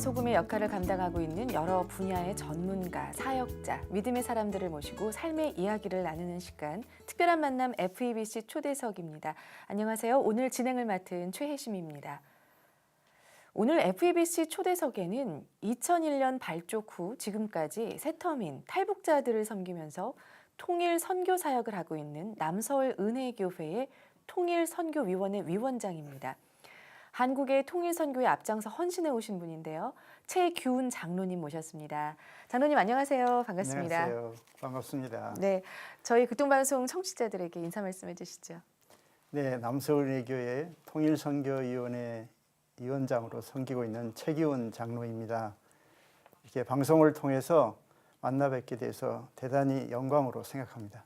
소금의 역할을 감당하고 있는 여러 분야의 전문가, 사역자, 믿음의 사람들을 모시고 삶의 이야기를 나누는 시간, 특별한 만남 FEBC 초대석입니다. 안녕하세요. 오늘 진행을 맡은 최혜심입니다. 오늘 FEBC 초대석에는 2001년 발족 후 지금까지 세터민, 탈북자들을 섬기면서 통일 선교 사역을 하고 있는 남서울 은혜교회의 통일 선교위원회 위원장입니다. 한국의 통일 선교에 앞장서 헌신해 오신 분인데요. 최규훈 장로님 모셨습니다. 장로님 안녕하세요. 반갑습니다. 안녕하세요. 반갑습니다. 네, 네, 저희 극동방송 청취자들에게 인사 말씀해 주시죠. 네, 남서울예교회 통일선교위원회 위원장으로 섬기고 있는 최기훈 장로입니다. 이렇게 방송을 통해서 만나 뵙게 돼서 대단히 영광으로 생각합니다.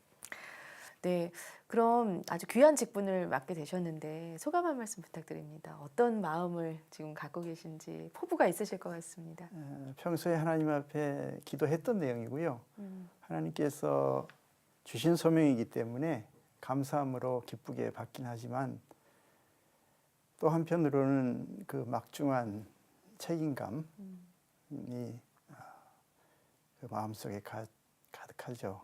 네, 그럼 아주 귀한 직분을 맡게 되셨는데 소감 한 말씀 부탁드립니다. 어떤 마음을 지금 갖고 계신지 포부가 있으실 것 같습니다. 어, 평소에 하나님 앞에 기도했던 내용이고요. 음, 하나님께서 주신 소명이기 때문에 감사함으로 기쁘게 받긴 하지만 또 한편으로는 그 막중한 책임감이 음, 아, 그 마음속에 가, 가득하죠.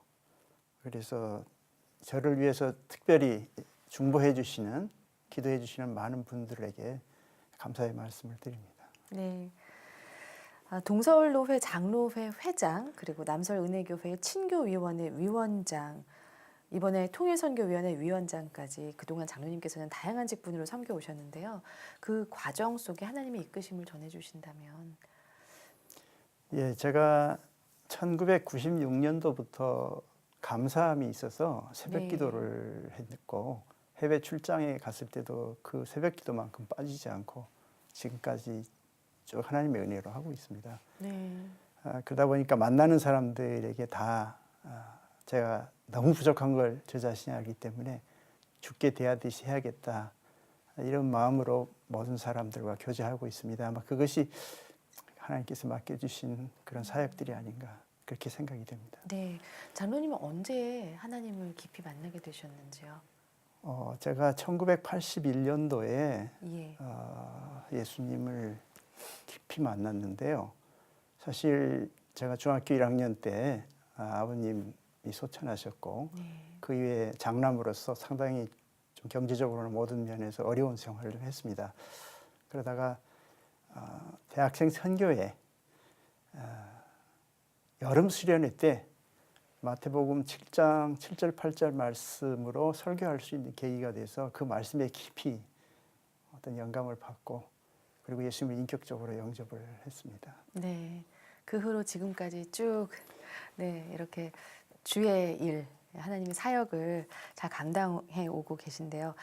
그래서 저를 위해서 특별히 중보해 주시는 기도해 주시는 많은 분들에게 감사의 말씀을 드립니다. 네. 아, 동서울로회 장로회 회장 그리고 남서울은혜교회 친교위원회 위원장 이번에 통일선교위원회 위원장까지 그동안 장로님께서는 다양한 직분으로 섬겨 오셨는데요. 그 과정 속에 하나님의 이끄심을 전해 주신다면 예, 제가 1996년도부터 감사함이 있어서 새벽 네. 기도를 했고 해외 출장에 갔을 때도 그 새벽 기도만큼 빠지지 않고 지금까지 쭉 하나님의 은혜로 하고 있습니다. 네. 아, 그러다 보니까 만나는 사람들에게 다 아, 제가 너무 부족한 걸 저 자신이 알기 때문에 죽게 대하듯이 해야겠다 이런 마음으로 모든 사람들과 교제하고 있습니다. 아마 그것이 하나님께서 맡겨주신 그런 사역들이 아닌가 그렇게 생각이 됩니다. 네. 장로님은 언제 하나님을 깊이 만나게 되셨는지요? 어, 제가 1981년도에 예. 어, 예수님을 깊이 만났는데요. 사실 제가 중학교 1학년 때 아, 아버님이 소천하셨고 네. 그 이후에 장남으로서 상당히 좀 경제적으로는 모든 면에서 어려운 생활을 좀 했습니다. 그러다가 어, 대학생 선교회 어, 여름 수련회 때 마태복음 7장 7절 8절 말씀으로 설교할 수 있는 계기가 돼서 그 말씀에 깊이 어떤 영감을 받고 그리고 예수님을 인격적으로 영접을 했습니다. 네. 그 후로 지금까지 쭉 네, 이렇게 주의 일, 하나님의 사역을 잘 감당해 오고 계신데요.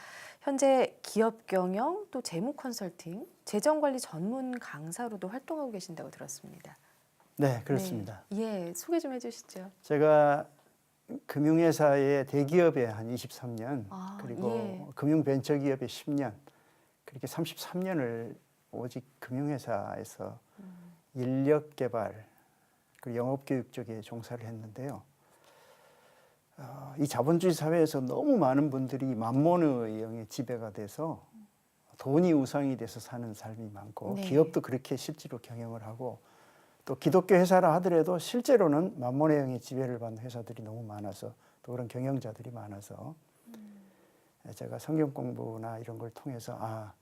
현재 기업 경영 또 재무 컨설팅, 재정 관리 전문 강사로도 활동하고 계신다고 들었습니다. 네, 그렇습니다. 네. 예, 소개 좀 해 주시죠. 제가 금융회사의 대기업에 한 23년 아, 그리고 예. 금융벤처기업에 10년 그렇게 33년을 오직 금융회사에서 음. 인력 개발 그리고 영업 교육 쪽에 종사를 했는데요. 어, 이 자본주의 사회에서 너무 많은 분들이 만몬의 영에 지배가 돼서 돈이 우상이 돼서 사는 삶이 많고 네. 기업도 그렇게 실제로 경영을 하고 또 기독교 회사라 하더라도 실제로는 만몬의 영의 지배를 받는 회사들이 너무 많아서 또 그런 경영자들이 많아서 제가 성경 공부나 이런 걸 통해서 아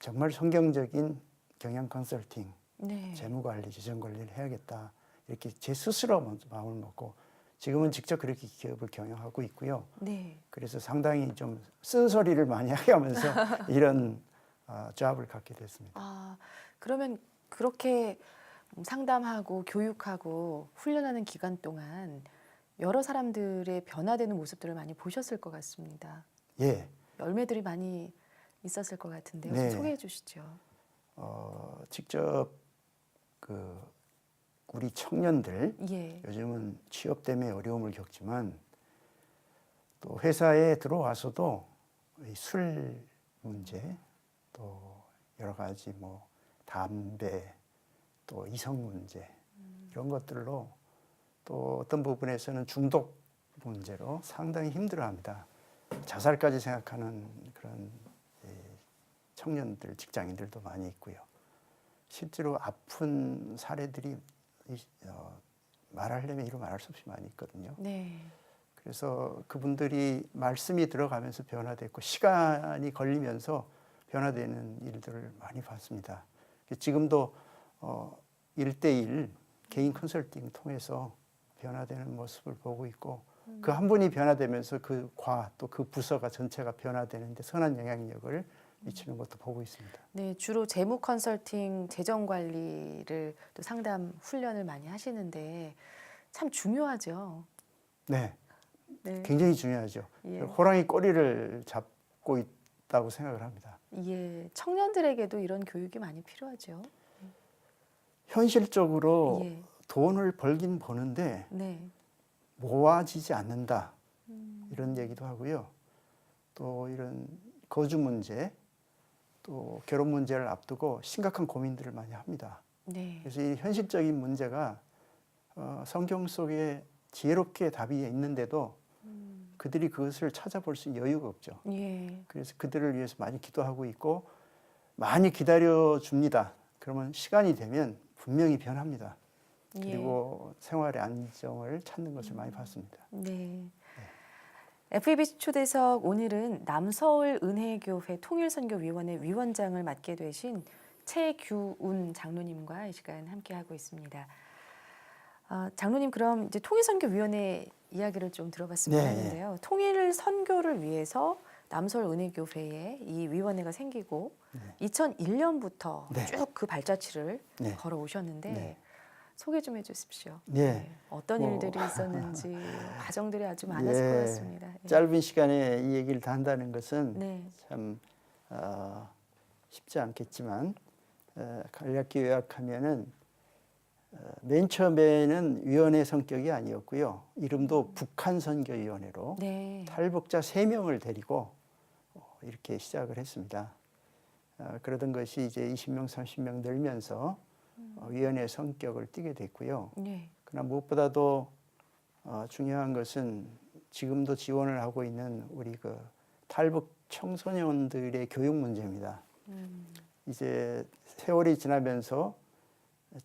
정말 성경적인 경영 컨설팅, 네. 재무 관리, 재정 관리를 해야겠다 이렇게 제 스스로 마음을 먹고 지금은 직접 그렇게 기업을 경영하고 있고요. 네. 그래서 상당히 좀 쓴소리를 많이 하게 하면서 이런 어, 잡을 갖게 됐습니다. 아, 그러면 그렇게 상담하고 교육하고 훈련하는 기간 동안 여러 사람들의 변화되는 모습들을 많이 보셨을 것 같습니다. 예, 열매들이 많이 있었을 것 같은데요. 네. 좀 소개해 주시죠. 어, 직접 그 우리 청년들 예. 요즘은 취업 때문에 어려움을 겪지만 또 회사에 들어와서도 이술 문제 또 여러 가지 뭐 담배 또 이성 문제 이런 것들로 또 어떤 부분에서는 중독 문제로 상당히 힘들어합니다. 자살까지 생각하는 그런 이 청년들 직장인들도 많이 있고요. 실제로 아픈 사례들이 이- 어, 말하려면 이루 말할 수 없이 많이 있거든요. 네. 그래서 그분들이 말씀이 들어가면서 변화됐고 시간이 걸리면서 변화되는 일들을 많이 봤습니다. 지금도 어, 1대1 개인 컨설팅 통해서 변화되는 모습을 보고 있고 그한 분이 변화되면서 그 과 또 그 부서가 전체가 변화되는데 선한 영향력을 미치는 것도 보고 있습니다. 네, 주로 재무 컨설팅, 재정 관리를 또 상담 훈련을 많이 하시는데 참 중요하죠. 네, 네. 굉장히 중요하죠. 예. 호랑이 꼬리를 잡고 있다고 생각을 합니다. 예, 청년들에게도 이런 교육이 많이 필요하죠. 현실적으로 예. 돈을 벌긴 버는데 네. 모아지지 않는다 음. 이런 얘기도 하고요. 또 이런 거주 문제, 또 결혼 문제를 앞두고 심각한 고민들을 많이 합니다. 네. 그래서 이 현실적인 문제가 어, 성경 속에 지혜롭게 답이 있는데도 음. 그들이 그것을 찾아볼 수 있는 여유가 없죠. 예. 그래서 그들을 위해서 많이 기도하고 있고 많이 기다려 줍니다. 그러면 시간이 되면 분명히 변합니다. 예. 그리고 생활의 안정을 찾는 것을 많이 봤습니다. 네. FEBC 초대석 오늘은 남서울 은혜교회 통일선교위원회 위원장을 맡게 되신 최규운 장로님과 이 시간 함께 하고 있습니다. 아, 장로님 그럼 이제 통일선교위원회 이야기를 좀 들어봤으면 네. 하는데요. 통일 선교를 위해서 남서울 은혜교회에 이 위원회가 생기고 네. 2001년부터 네. 쭉그 발자취를 네. 걸어 오셨는데 네. 소개 좀 해주십시오. 네. 어떤 뭐. 일들이 있었는지 과정들이 아주 많았을 것 예, 같습니다. 예. 짧은 시간에 이 얘기를 다 한다는 것은 네, 참 어, 쉽지 않겠지만 어, 간략히 요약하면은 어, 맨 처음에는 위원회 성격이 아니었고요. 이름도 북한 선교위원회로 네, 탈북자 세명을 데리고 어, 이렇게 시작을 했습니다. 어, 그러던 것이 이제 20명, 30명 늘면서 어, 위원회 성격을 띠게 됐고요. 네, 그러나 무엇보다도 어, 중요한 것은 지금도 지원을 하고 있는 우리 그 탈북 청소년들의 교육 문제입니다. 음, 이제 세월이 지나면서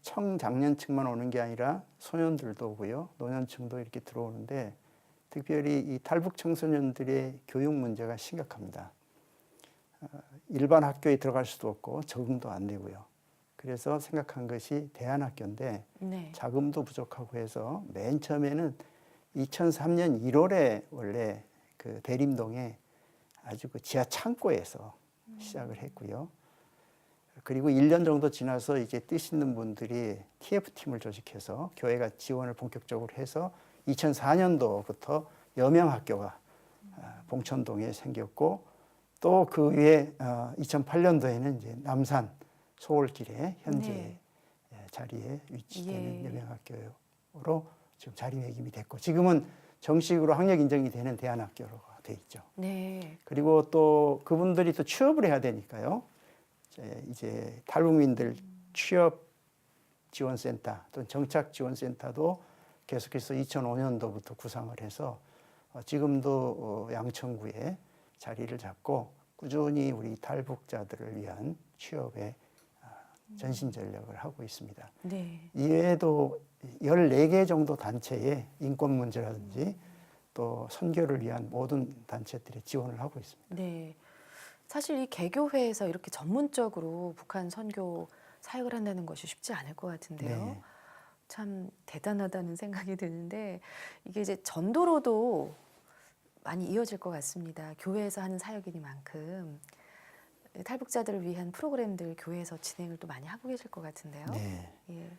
청장년층만 오는 게 아니라 소년들도 오고요, 노년층도 이렇게 들어오는데 특별히 이 탈북 청소년들의 교육 문제가 심각합니다. 어, 일반 학교에 들어갈 수도 없고 적응도 안 되고요. 그래서 생각한 것이 대안학교인데 네, 자금도 부족하고 해서 맨 처음에는 2003년 1월에 원래 그 대림동에 아주 그 지하 창고에서 시작을 했고요. 그리고 1년 정도 지나서 이제 뜻 있는 분들이 TF팀을 조직해서 교회가 지원을 본격적으로 해서 2004년도부터 여명학교가 아, 봉천동에 생겼고 또 그 위에 2008년도에는 이제 남산 소월길에 현재 네. 예, 자리에 위치되는 예. 여명학교로 지금 자리매김이 됐고 지금은 정식으로 학력 인정이 되는 대안학교로 돼 있죠. 네, 그리고 또 그분들이 또 취업을 해야 되니까요. 이제, 이제 탈북민들 취업 지원센터 또는 정착 지원센터도 계속해서 2005년도부터 구상을 해서 어, 지금도 어, 양천구에 자리를 잡고 꾸준히 우리 탈북자들을 위한 취업에 아, 전신 전력을 하고 있습니다. 네, 이외에도 14개 정도 단체의 인권 문제라든지 또 선교를 위한 모든 단체들이 지원을 하고 있습니다. 네. 사실 이 개교회에서 이렇게 전문적으로 북한 선교 사역을 한다는 것이 쉽지 않을 것 같은데요. 네. 참 대단하다는 생각이 드는데 이게 이제 전도로도 많이 이어질 것 같습니다. 교회에서 하는 사역이니만큼 탈북자들을 위한 프로그램들 교회에서 진행을 또 많이 하고 계실 것 같은데요. 네. 예.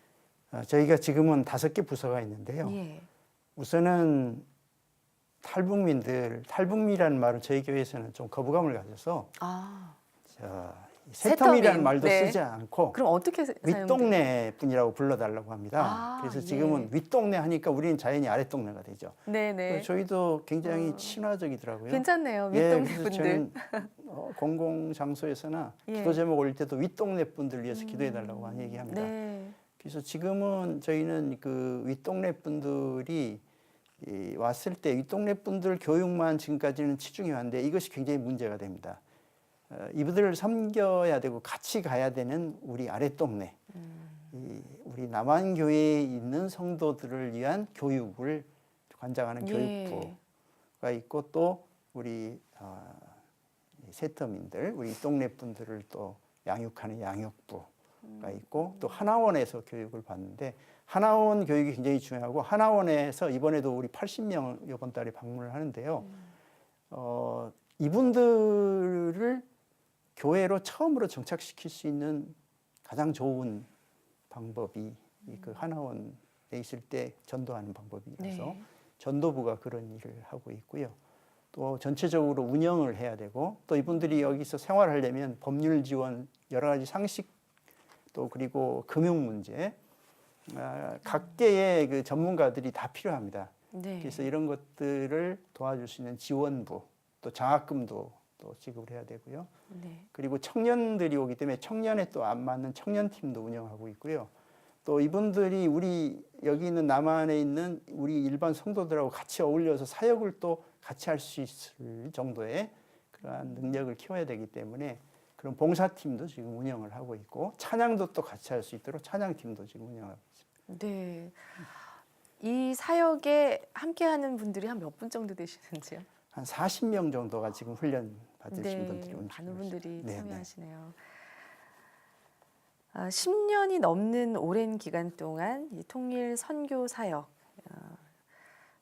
어, 저희가 지금은 다섯 개 부서가 있는데요. 예. 우선은 탈북민들, 탈북민이라는 말을 저희 교회에서는 좀 거부감을 가져서 아, 세터민이라는 말도 네. 쓰지 않고 그럼 어떻게 사- 사용돼요? 윗동네 분이라고 불러달라고 합니다. 아, 그래서 예. 지금은 윗동네 하니까 우리는 자연히 아랫동네가 되죠. 네네. 저희도 굉장히 어. 친화적이더라고요. 괜찮네요. 예, 윗동네 그래서 분들. 저는 어, 공공 장소에서나 예. 기도 제목 올릴 때도 윗동네 분들 위해서 기도해 달라고 많이 얘기합니다. 네. 그래서 지금은 저희는 그 윗동네 분들이 이 왔을 때 윗동네 분들 교육만 지금까지는 치중해 왔는데 이것이 굉장히 문제가 됩니다. 어, 이분들을 섬겨야 되고 같이 가야 되는 우리 아랫동네, 음. 이 우리 남한 교회에 있는 성도들을 위한 교육을 관장하는 예. 교육부가 있고 또 우리 어, 이 세터민들, 우리 동네 분들을 또 양육하는 양육부가 있고 또 하나원에서 교육을 받는데 하나원 교육이 굉장히 중요하고 하나원에서 이번에도 우리 80명 이번 달에 방문을 하는데요. 어, 이분들을 교회로 처음으로 정착시킬 수 있는 가장 좋은 방법이 이그 하나원에 있을 때 전도하는 방법이라서 네. 전도부가 그런 일을 하고 있고요. 또 전체적으로 운영을 해야 되고 또 이분들이 여기서 생활하려면 법률 지원 여러 가지 상식 또 그리고 금융 문제 아, 각계의 그 전문가들이 다 필요합니다. 네. 그래서 이런 것들을 도와줄 수 있는 지원부 또 장학금도 또 지급을 해야 되고요. 네. 그리고 청년들이 오기 때문에 청년에 또 안 맞는 청년팀도 운영하고 있고요. 또 이분들이 우리 여기 있는 남한에 있는 우리 일반 성도들하고 같이 어울려서 사역을 또 같이 할 수 있을 정도의 그러한 능력을 키워야 되기 때문에 그런 봉사팀도 지금 운영을 하고 있고 찬양도 또 같이 할 수 있도록 찬양팀도 지금 운영하고 있습니다. 네. 이 사역에 함께하는 분들이 한 몇 분 정도 되시는지요? 한 40명 정도가 지금 훈련 받으신 네, 분들이 움직이고 많은 분들이. 네, 네. 참여하시네요. 아, 10년이 넘는 오랜 기간 동안 이 통일 선교 사역 어,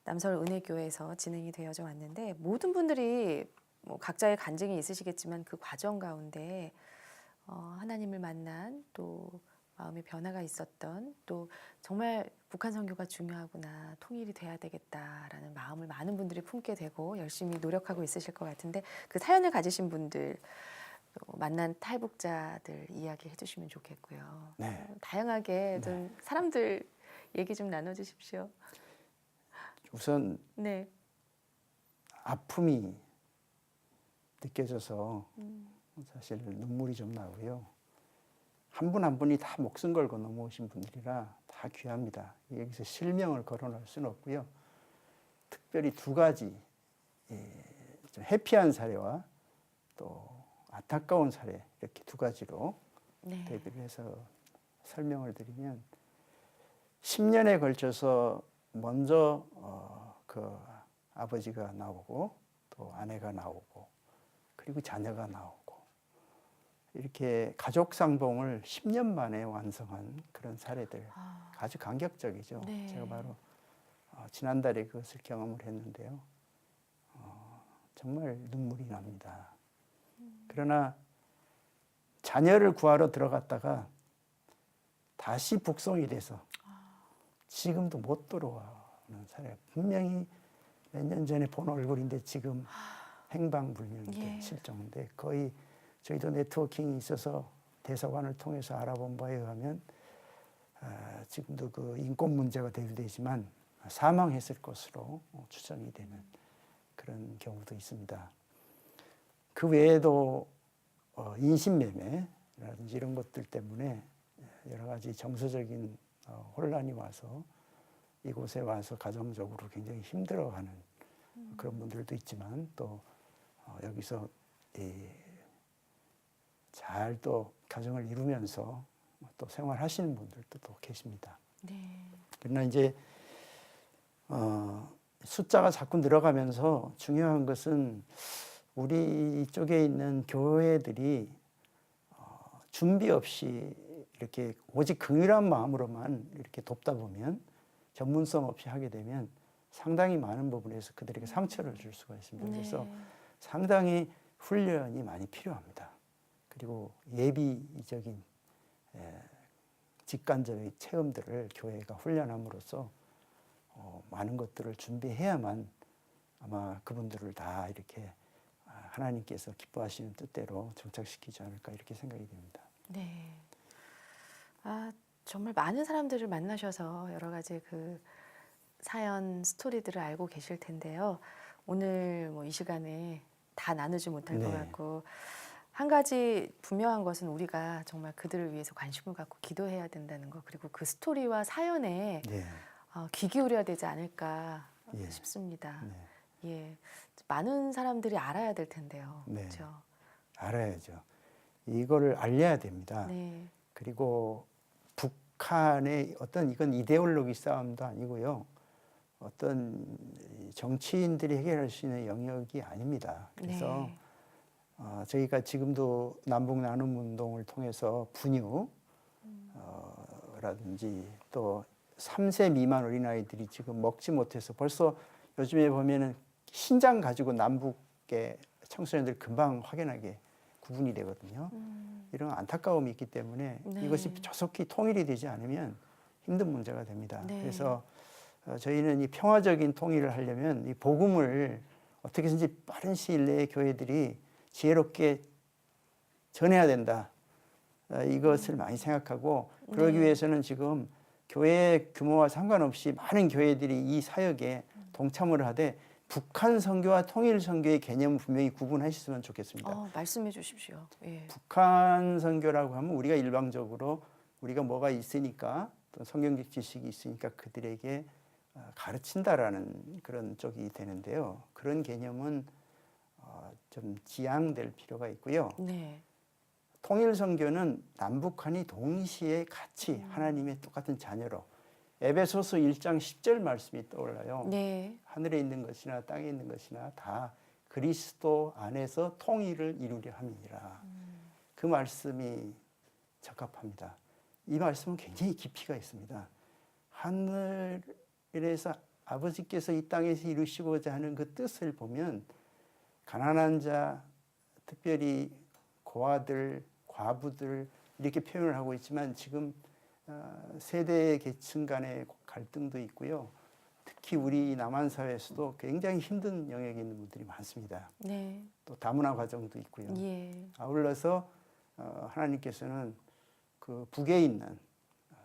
남서울 은혜교회에서 진행이 되어져 왔는데 모든 분들이 뭐 각자의 간증이 있으시겠지만 그 과정 가운데 어, 하나님을 만난 또 마음의 변화가 있었던 또 정말 북한 선교가 중요하구나 통일이 돼야 되겠다라는 마음을 많은 분들이 품게 되고 열심히 노력하고 있으실 것 같은데 그 사연을 가지신 분들 또 만난 탈북자들 이야기 해주시면 좋겠고요. 네. 어, 다양하게 좀 사람들 얘기 좀 나눠주십시오. 우선 네. 아픔이 느껴져서 음. 사실 눈물이 좀 나고요. 한분한 분이 다 목숨 걸고 넘어오신 분들이라 다 귀합니다. 여기서 실명을 거론할 수는 없고요. 특별히 두 가지 예, 좀 해피한 사례와 또 안타까운 사례 이렇게 두 가지로 네. 대비를 해서 설명을 드리면 10년에 걸쳐서 먼저 어, 그 아버지가 나오고 또 아내가 나오고 그리고 자녀가 나오고 이렇게 가족 상봉을 10년 만에 완성한 그런 사례들 아, 아주 감격적이죠. 네. 제가 바로 어, 지난달에 그것을 경험을 했는데요. 어, 정말 눈물이 납니다. 그러나 자녀를 구하러 들어갔다가 다시 북송이 돼서 지금도 못 들어오는 사례가 분명히 몇 년 전에 본 얼굴인데 지금 행방불명인데 예. 실종인데 거의 저희도 네트워킹이 있어서 대사관을 통해서 알아본 바에 의하면 아, 지금도 그 인권 문제가 대두되지만 사망했을 것으로 어, 추정이 되는 그런 경우도 있습니다. 그 외에도 어, 인신매매라든지 이런 것들 때문에 여러 가지 정서적인 어, 혼란이 와서 이곳에 와서 가정적으로 굉장히 힘들어하는 그런 분들도 있지만 또 어, 여기서 잘 또 가정을 이루면서 또 생활하시는 분들도 또 계십니다. 네. 그러나 이제 어, 숫자가 자꾸 늘어가면서 중요한 것은 우리 쪽에 있는 교회들이 어, 준비 없이 이렇게 오직 긍휼한 마음으로만 이렇게 돕다 보면 전문성 없이 하게 되면 상당히 많은 부분에서 그들에게 상처를 줄 수가 있습니다. 그래서 네. 상당히 훈련이 많이 필요합니다. 그리고 예비적인 에, 직관적인 체험들을 교회가 훈련함으로써 어, 많은 것들을 준비해야만 아마 그분들을 다 이렇게 아, 하나님께서 기뻐하시는 뜻대로 정착시키지 않을까 이렇게 생각이 됩니다. 네. 아, 정말 많은 사람들을 만나셔서 여러 가지 그 사연 스토리들을 알고 계실 텐데요. 오늘 뭐 이 시간에 다 나누지 못할 것 네. 같고 한 가지 분명한 것은 우리가 정말 그들을 위해서 관심을 갖고 기도해야 된다는 것 그리고 그 스토리와 사연에 네. 어, 귀 기울여야 되지 않을까 예. 싶습니다. 네. 예, 많은 사람들이 알아야 될 텐데요. 네. 그렇죠. 알아야죠. 이거를 알려야 됩니다. 네. 그리고 북한의 어떤 이건 이데올로기 싸움도 아니고요. 어떤 이 정치인들이 해결할 수 있는 영역이 아닙니다. 그래서 네. 어, 저희가 지금도 남북 나눔 운동을 통해서 분유 어, 라든지 또 3세 미만 어린아이들이 지금 먹지 못해서 벌써 요즘에 보면은 신장 가지고 남북의 청소년들 금방 확연하게 구분이 되거든요. 음, 이런 안타까움이 있기 때문에 네. 이것이 조속히 통일이 되지 않으면 힘든 문제가 됩니다. 네. 그래서 어, 저희는 이 평화적인 통일을 하려면 이 복음을 어떻게 해서든지 빠른 시일 내에 교회들이 지혜롭게 전해야 된다. 어, 이것을 많이 생각하고 그러기 네. 위해서는 지금 교회 규모와 상관없이 많은 교회들이 이 사역에 동참을 하되 북한 선교와 통일 선교의 개념을 분명히 구분하셨으면 좋겠습니다. 어, 말씀해 주십시오. 예. 북한 선교라고 하면 우리가 일방적으로 우리가 뭐가 있으니까 또 성경적 지식이 있으니까 그들에게 어, 가르친다라는 그런 쪽이 되는데요. 그런 개념은 어, 좀 지양될 필요가 있고요. 네. 통일 선교는 남북한이 동시에 같이 음. 하나님의 똑같은 자녀로 에베소서 1장 10절 말씀이 떠올라요. 네. 하늘에 있는 것이나 땅에 있는 것이나 다 그리스도 안에서 통일을 이루려 함이니라. 그 말씀이 적합합니다. 이 말씀은 굉장히 깊이가 있습니다. 하늘에서 아버지께서 이 땅에서 이루시고자 하는 그 뜻을 보면 가난한 자, 특별히 고아들, 과부들 이렇게 표현을 하고 있지만 지금 어, 세대 계층 간의 갈등도 있고요. 특히 우리 남한 사회에서도 굉장히 힘든 영역에 있는 분들이 많습니다. 네. 또 다문화 과정도 있고요. 예. 아울러서 어, 하나님께서는 그 북에 있는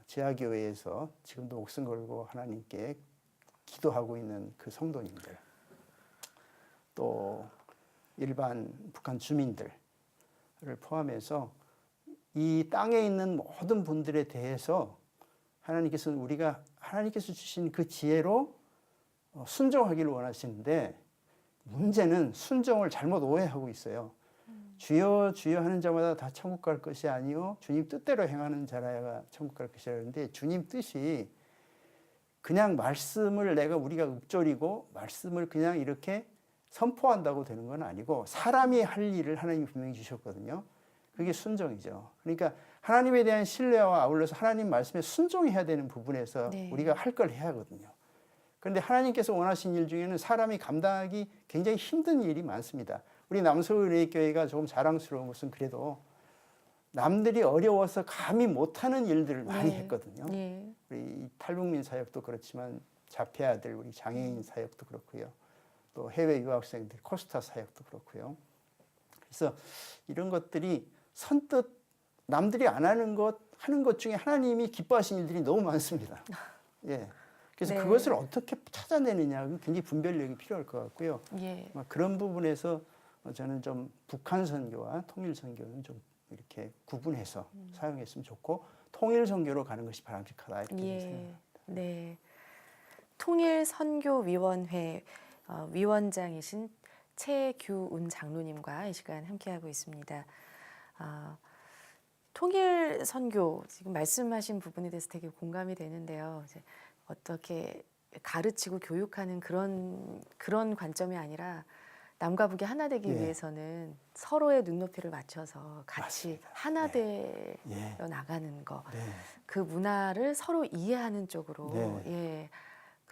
지하교회에서 지금도 목숨 걸고 하나님께 기도하고 있는 그 성도님들 또 일반 북한 주민들을 포함해서 이 땅에 있는 모든 분들에 대해서 하나님께서는 우리가 하나님께서 주신 그 지혜로 어, 순종하기를 원하시는데 문제는 순종을 잘못 오해하고 있어요. 주여 주여 하는 자마다 다 천국 갈 것이 아니요 주님 뜻대로 행하는 자라야 천국 갈 것이라 하는데 주님 뜻이 그냥 말씀을 내가 우리가 읊조리고 말씀을 그냥 이렇게 선포한다고 되는 건 아니고 사람이 할 일을 하나님이 분명히 주셨거든요. 그게 순종이죠. 그러니까 하나님에 대한 신뢰와 아울러서 하나님 말씀에 순종해야 되는 부분에서 네. 우리가 할 걸 해야 하거든요. 그런데 하나님께서 원하신 일 중에는 사람이 감당하기 굉장히 힘든 일이 많습니다. 우리 남서은혜교회가 조금 자랑스러운 것은 그래도 남들이 어려워서 감히 못하는 일들을 많이 네. 했거든요. 예. 우리 탈북민 사역도 그렇지만 자폐아들 우리 장애인 사역도 그렇고요. 또 해외 유학생들 코스타 사역도 그렇고요. 그래서 이런 것들이 선뜻 남들이 안 하는 것 하는 것 중에 하나님이 기뻐하시는 일들이 너무 많습니다. 예. 그래서 네. 그것을 어떻게 찾아내느냐 그 굉장히 분별력이 필요할 것 같고요. 예. 막 그런 부분에서 어, 저는 좀 북한 선교와 통일 선교는 좀 이렇게 구분해서 음. 사용했으면 좋고 통일 선교로 가는 것이 바람직하다 이렇게 예. 생각합니다. 네. 통일 선교 위원회 어, 위원장이신 최규운 장로님과 이 시간 함께하고 있습니다. 아, 통일 선교 지금 말씀하신 부분에 대해서 되게 공감이 되는데요. 어떻게 가르치고 교육하는 그런 그런 관점이 아니라 남과 북이 하나 되기 예. 위해서는 서로의 눈높이를 맞춰서 같이 맞습니다. 하나 네. 되어 예. 나가는 거. 네. 그 문화를 서로 이해하는 쪽으로 네. 예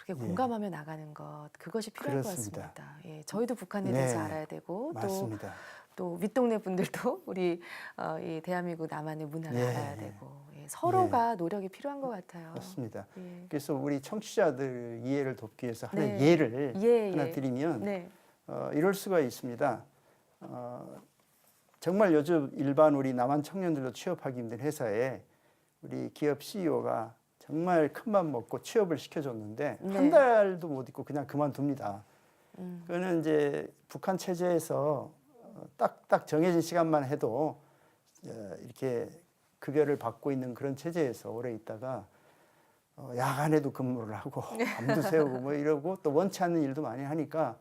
그렇게 예. 공감하며 나가는 것 그것이 필요할 그렇습니다. 것 같습니다. 예 저희도 북한에 네. 대해서 알아야 되고 또 맞습니다. 또 윗동네 분들도 우리 어, 이 대한민국 남한의 문화를 예. 알아야 되고 예, 서로가 노력이 필요한 것 같아요. 맞습니다. 예. 그래서 우리 청취자들 이해를 돕기 위해서 하나의 네. 예를 예, 하나 예. 드리면 네. 어, 이럴 수가 있습니다. 어, 정말 요즘 일반 우리 남한 청년들도 취업하기 힘든 회사에 우리 기업 CEO가 정말 큰맘 먹고 취업을 시켜줬는데 네. 한 달도 못 있고 그냥 그만둡니다. 음. 그거는 이제 북한 체제에서 어, 딱딱 정해진 시간만 해도 어, 이렇게 급여를 받고 있는 그런 체제에서 오래 있다가 어, 야간에도 근무를 하고 밤도 새우고 뭐 이러고 또 원치 않는 일도 많이 하니까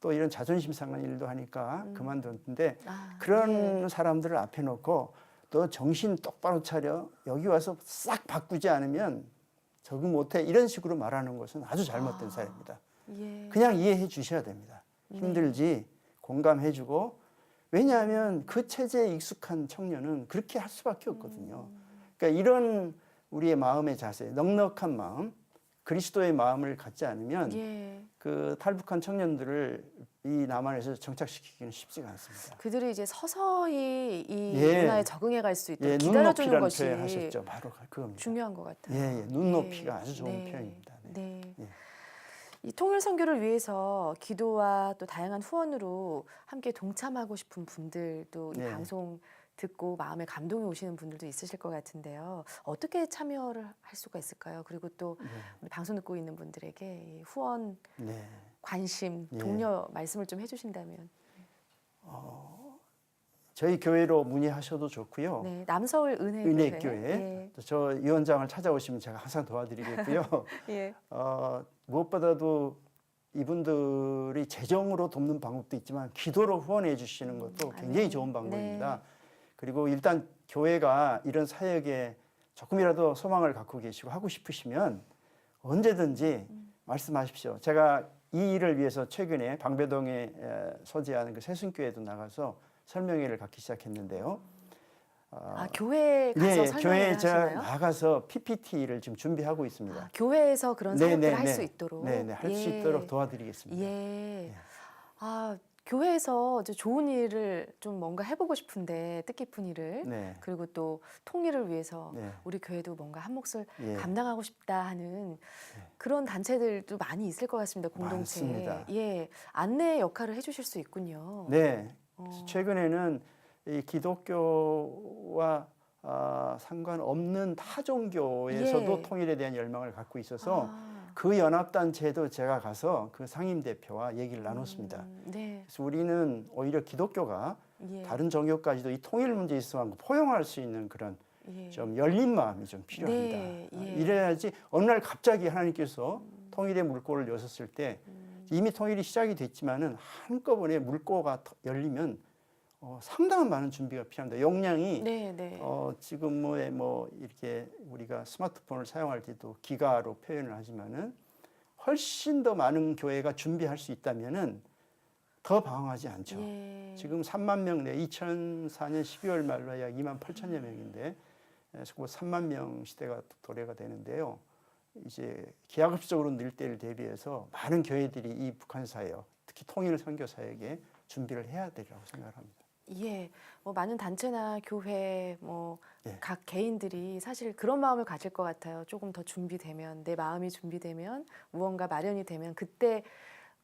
또 이런 자존심 상한 일도 하니까 음. 그만뒀는데 아, 그런 네. 사람들을 앞에 놓고 너 정신 똑바로 차려 여기 와서 싹 바꾸지 않으면 적응 못해 이런 식으로 말하는 것은 아주 잘못된 아. 사례입니다. 예. 그냥 이해해 주셔야 됩니다. 네. 힘들지 공감해 주고 왜냐하면 그 체제에 익숙한 청년은 그렇게 할 수밖에 없거든요. 음. 그러니까 이런 우리의 마음의 자세, 넉넉한 마음, 그리스도의 마음을 갖지 않으면 예. 그 탈북한 청년들을 이 남한에서 정착시키기는 쉽지가 않습니다. 그들이 이제 서서히 이 예. 문화에 적응해 갈 수 있도록 예, 기다려주는 것이 하셨죠. 바로 그겁니다. 중요한 것 같아요. 예, 예, 눈높이가 네. 아주 좋은 네. 표현입니다. 네. 네. 예. 이 통일 선교를 위해서 기도와 또 다양한 후원으로 함께 동참하고 싶은 분들도 이 네. 방송 듣고 마음에 감동이 오시는 분들도 있으실 것 같은데요. 어떻게 참여를 할 수가 있을까요? 그리고 또 네. 우리 방송 듣고 있는 분들에게 이 후원, 네. 관심, 예. 독려 말씀을 좀 해주신다면. 저희 교회로 문의하셔도 좋고요. 네, 남서울 은혜, 은혜교회 또저 위원장을 찾아오시면 제가 항상 도와드리겠고요. 예. 예. 어, 무엇보다도 이분들이 재정으로 돕는 방법도 있지만 기도로 후원해 주시는 것도 굉장히 아멘. 좋은 방법입니다. 네. 그리고 일단 교회가 이런 사역에 조금이라도 소망을 갖고 계시고 하고 싶으시면 언제든지 음. 말씀하십시오. 제가 이 일을 위해서 최근에 방배동에 에, 소재하는 그 새순교회도 나가서 설명회를 갖기 시작했는데요. 어, 아 교회 가서 예, 설명을 교회에 제가? 나가서 PPT를 지금 준비하고 있습니다. 아, 교회에서 그런 네, 사역들을 네, 할 네. 수 있도록. 네, 네, 할수 예. 있도록 도와드리겠습니다. 예. 아 교회에서 이제 좋은 일을 좀 뭔가 해보고 싶은데 뜻깊은 일을 네, 그리고 또 통일을 위해서 네, 우리 교회도 뭔가 한 몫을 예, 감당하고 싶다 하는 그런 단체들도 많이 있을 것 같습니다 공동체에 많습니다. 예 안내 역할을 해주실 수 있군요. 네. 어, 최근에는 이 기독교와 아, 상관없는 타 종교에서도 예. 통일에 대한 열망을 갖고 있어서 아, 그 연합단체도 제가 가서 그 상임 대표와 얘기를 나눴습니다. 음, 네. 그래서 우리는 오히려 기독교가 예. 다른 종교까지도 이 통일 문제에 있어 포용할 수 있는 그런 예. 좀 열린 마음이 좀 필요합니다. 네, 예. 음. 이래야지 어느 날 갑자기 하나님께서 통일의 물꼬를 여셨을 때 이미 통일이 시작이 됐지만은 한꺼번에 물꼬가 터- 열리면 어, 상당한 많은 준비가 필요합니다. 용량이 네, 네. 어, 지금의 뭐 이렇게 우리가 스마트폰을 사용할 때도 기가로 표현을 하지만은 훨씬 더 많은 교회가 준비할 수 있다면은 더 방황하지 않죠. 예. 지금 3만 명 내 2004년 12월 말로 약 2만 8천여 명인데 그래서 곧 3만 명 시대가 도래가 되는데요. 이제 기하급수적으로 늘 때를 대비해서 많은 교회들이 이 북한 사역, 특히 통일 선교 사역에 준비를 해야 되리라고 생각합니다. 예, 뭐 많은 단체나 교회, 뭐 예. 각 개인들이 사실 그런 마음을 가질 것 같아요. 조금 더 준비되면 내 마음이 준비되면 무언가 마련이 되면 그때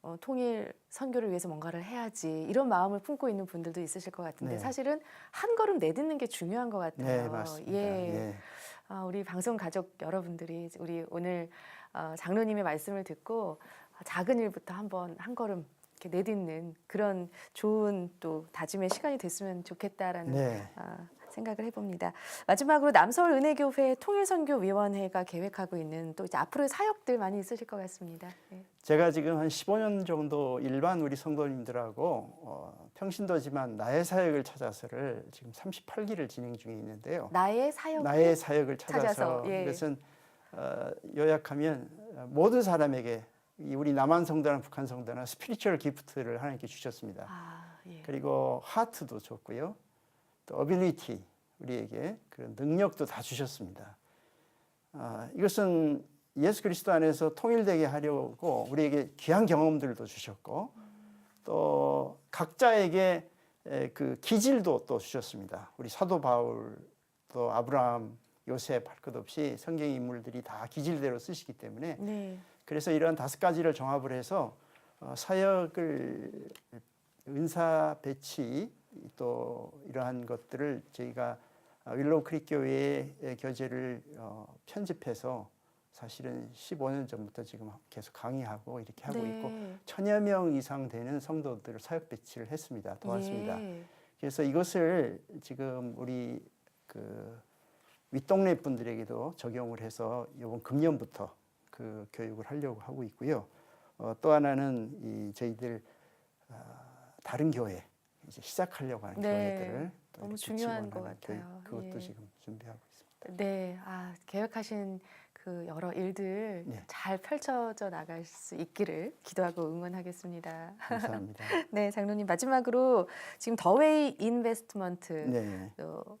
어, 통일 선교를 위해서 뭔가를 해야지 이런 마음을 품고 있는 분들도 있으실 것 같은데 네. 사실은 한 걸음 내딛는 게 중요한 것 같아요. 네, 맞습니다. 예. 예. 아, 우리 방송 가족 여러분들이 우리 오늘 어, 장로님의 말씀을 듣고 작은 일부터 한번 한 걸음 이렇게 내딛는 그런 좋은 또 다짐의 시간이 됐으면 좋겠다라는 네. 아, 생각을 해봅니다. 마지막으로 남서울 은혜교회 통일선교위원회가 계획하고 있는 또 이제 앞으로의 사역들 많이 있으실 것 같습니다. 네. 제가 지금 한 15년 정도 일반 우리 성도님들하고 어, 평신도지만 나의 사역을 찾아서를 지금 38기를 진행 중에 있는데요. 나의 사역 나의 사역을 찾아서, 찾아서, 예. 이것은 어, 요약하면 어, 모든 사람에게 이 우리 남한 성도나 북한 성도나 스피리추얼 기프트를 하나님께 주셨습니다. 아, 예. 그리고 하트도 줬고요. 또 어빌리티 우리에게 그런 능력도 다 주셨습니다. 아, 이것은 예수 그리스도 안에서 통일되게 하려고 우리에게 귀한 경험들도 주셨고 또 각자에게 에, 그 기질도 또 주셨습니다. 우리 사도 바울 또 아브라함 요셉 할 것 없이 성경 인물들이 다 기질대로 쓰시기 때문에 네. 그래서 이런 다섯 가지를 종합을 해서 어, 사역을 은사 배치 또 이러한 것들을 저희가 어, 윌로우 크릭 교회의 교재를 어, 편집해서 사실은 15년 전부터 지금 계속 강의하고 이렇게 하고 네. 있고 천여 명 이상 되는 성도들을 사역 배치를 했습니다. 도왔습니다. 예. 그래서 이것을 지금 우리 그 윗동네 분들에게도 적용을 해서 이번 금년부터 그 교육을 하려고 하고 있고요. 어, 또 하나는 이 저희들 어, 다른 교회 이제 시작하려고 하는 네. 교회들을 또 너무 중요한 것 지원하는 교육, 같아요. 그것도 예. 지금 준비하고 있습니다. 네, 아, 계획하신 그 여러 일들 네. 잘 펼쳐져 나갈 수 있기를 기도하고 응원하겠습니다. 감사합니다. 네, 장로님 마지막으로 지금 더웨이 인베스트먼트 네. 또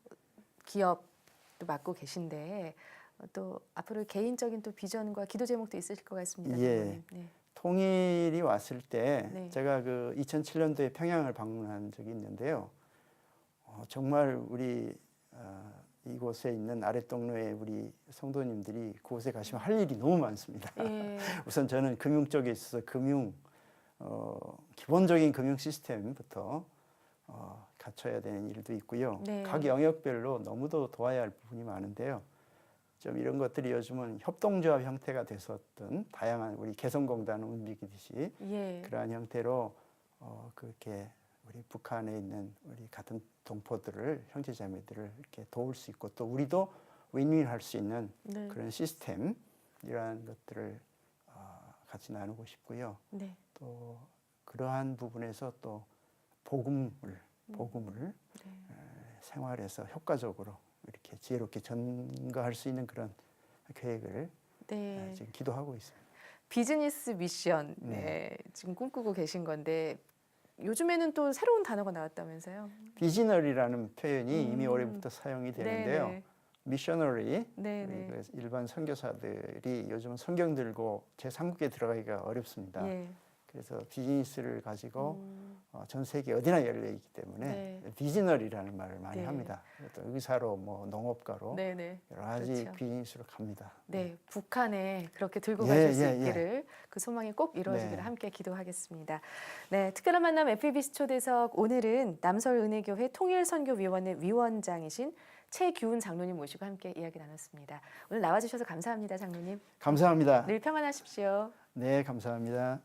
기업도 맡고 계신데 어, 또 앞으로 개인적인 또 비전과 기도 제목도 있으실 것 같습니다. 예. 네. 통일이 왔을 때 네. 제가 그 2007년도에 평양을 방문한 적이 있는데요. 어, 정말 우리 어, 이곳에 있는 아랫동로에 우리 성도님들이 그곳에 가시면 할 일이 너무 많습니다. 예. 우선 저는 금융 쪽에 있어서 금융 어, 기본적인 금융 시스템부터 어, 갖춰야 되는 일도 있고요. 네. 각 영역별로 너무도 도와야 할 부분이 많은데요. 좀 이런 것들이 요즘은 협동조합 형태가 됐었던 다양한 우리 개성공단을 움직이듯이 예. 그러한 형태로 어, 그렇게 우리 북한에 있는 우리 같은 동포들을 형제자매들을 이렇게 도울 수 있고 또 우리도 윈윈할 수 있는 네. 그런 시스템 이러한 것들을 어, 같이 나누고 싶고요. 네. 또 그러한 부분에서 또 복음을 음. 복음을 네. 생활에서 효과적으로 이렇게 지혜롭게 전가할 수 있는 그런 계획을 네. 지금 기도하고 있습니다. 비즈니스 미션 네. 네. 지금 꿈꾸고 계신 건데 요즘에는 또 새로운 단어가 나왔다면서요? 비지널이라는 표현이 이미 음. 올해부터 사용이 되는데요. 네, 미셔너리 네, 네. 그 일반 선교사들이 요즘은 성경 들고 제 3국에 들어가기가 어렵습니다. 예. 그래서 비즈니스를 가지고 음, 어, 전 세계 어디나 열려 있기 때문에 네. 비즈널이라는 말을 많이 네. 합니다. 또 의사로 뭐 농업가로 네, 네. 여러 가지 그렇죠. 비즈니스로 갑니다. 네, 북한에 그렇게 들고 예, 가실 수 예, 예. 있기를 그 소망이 꼭 이루어지기를 네. 함께 기도하겠습니다. 네, 특별한 만남 FBC 초대석 오늘은 남설은혜교회 통일선교위원회 위원장이신 최규훈 장로님 모시고 함께 이야기 나눴습니다. 오늘 나와주셔서 감사합니다, 장로님. 감사합니다. 늘 평안하십시오. 네, 감사합니다.